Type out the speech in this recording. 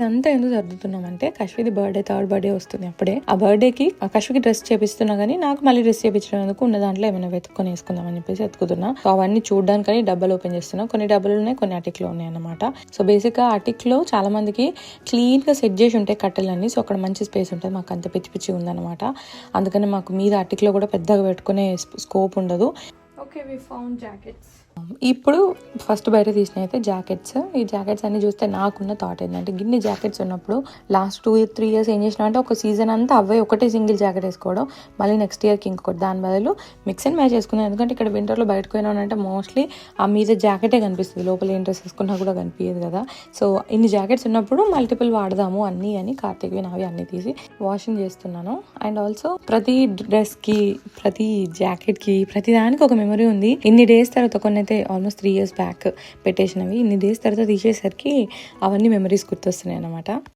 ఇదంతా ఎందుకు సర్దుతున్నామంటే కశ్విది బర్త్డే థర్డ్ బర్త్డే వస్తుంది అప్పుడే. ఆ బర్త్డేకి ఆ కశ్వికి డ్రెస్ చేపిస్తున్నా కానీ నాకు మళ్ళీ డ్రెస్ చేపించినందుకు ఉన్న దాంట్లో ఏమైనా వెతుక్కొని వేసుకుందాం అని చెప్పేసి వెతుకుతున్నా. సో అవన్నీ చూడడానికని డబ్బాలు ఓపెన్ చేస్తున్నా. కొన్ని డబ్బులు ఉన్నాయి కొన్ని అటిక్లో ఉన్నాయి అనమాట సో బేసిక్గా అటిక్లో చాలా మందికి క్లీన్గా సెట్ చేసి ఉంటాయి కట్టెలన్నీ. సో అక్కడ మంచి స్పేస్ ఉంటుంది. మాకు అంత పిచ్చి పిచ్చి ఉందన్నమాట. అందుకని మాకు మీద అటిక్లో కూడా పెద్దగా పెట్టుకునే స్కోప్ ఉండదు. ఓకే we ఫౌండ్ జాకెట్స్ ఇప్పుడు ఫస్ట్ బయట తీసిన అయితే జాకెట్స్ ఈ జాకెట్స్ అన్ని చూస్తే నాకున్న థాట్ ఏంటంటే గిన్ని జాకెట్స్ ఉన్నప్పుడు లాస్ట్ టూ త్రీ ఇయర్స్ ఏం చేసిన అంటే ఒక సీజన్ అంతా అవే ఒకటే సింగిల్ జాకెట్ వేసుకోవడం మళ్ళీ నెక్స్ట్ ఇయర్కి ఇంకొకటి. దాని బదులు మిక్స్ అండ్ మ్యాచ్ వేసుకున్నాను ఎందుకంటే ఇక్కడ వింటర్లో బయటకు పోయినానంటే మోస్ట్లీ ఆ మీద జాకెటే కనిపిస్తుంది. లోపల ఏం డ్రెస్ వేసుకున్నా కూడా కనిపించదు కదా. సో ఇన్ని జాకెట్స్ ఉన్నప్పుడు మల్టిపుల్ వాడదాము అన్నీ అని కార్తీక్వి నావి అన్ని తీసి వాషింగ్ చేస్తున్నాను. అండ్ ఆల్సో ప్రతి డ్రెస్కి ప్రతి జాకెట్కి ప్రతి దానికి ఒక మెమరీ ఉంది. ఇన్ని డేస్ తర్వాత కొన్ని అయితే ఆల్మోస్ట్ త్రీ ఇయర్స్ బ్యాక్ పెట్టేసినవి. ఇన్ని డేస్ తర్వాత తీసేసరికి అవన్నీ మెమరీస్ గుర్తొస్తున్నాయి అనమాట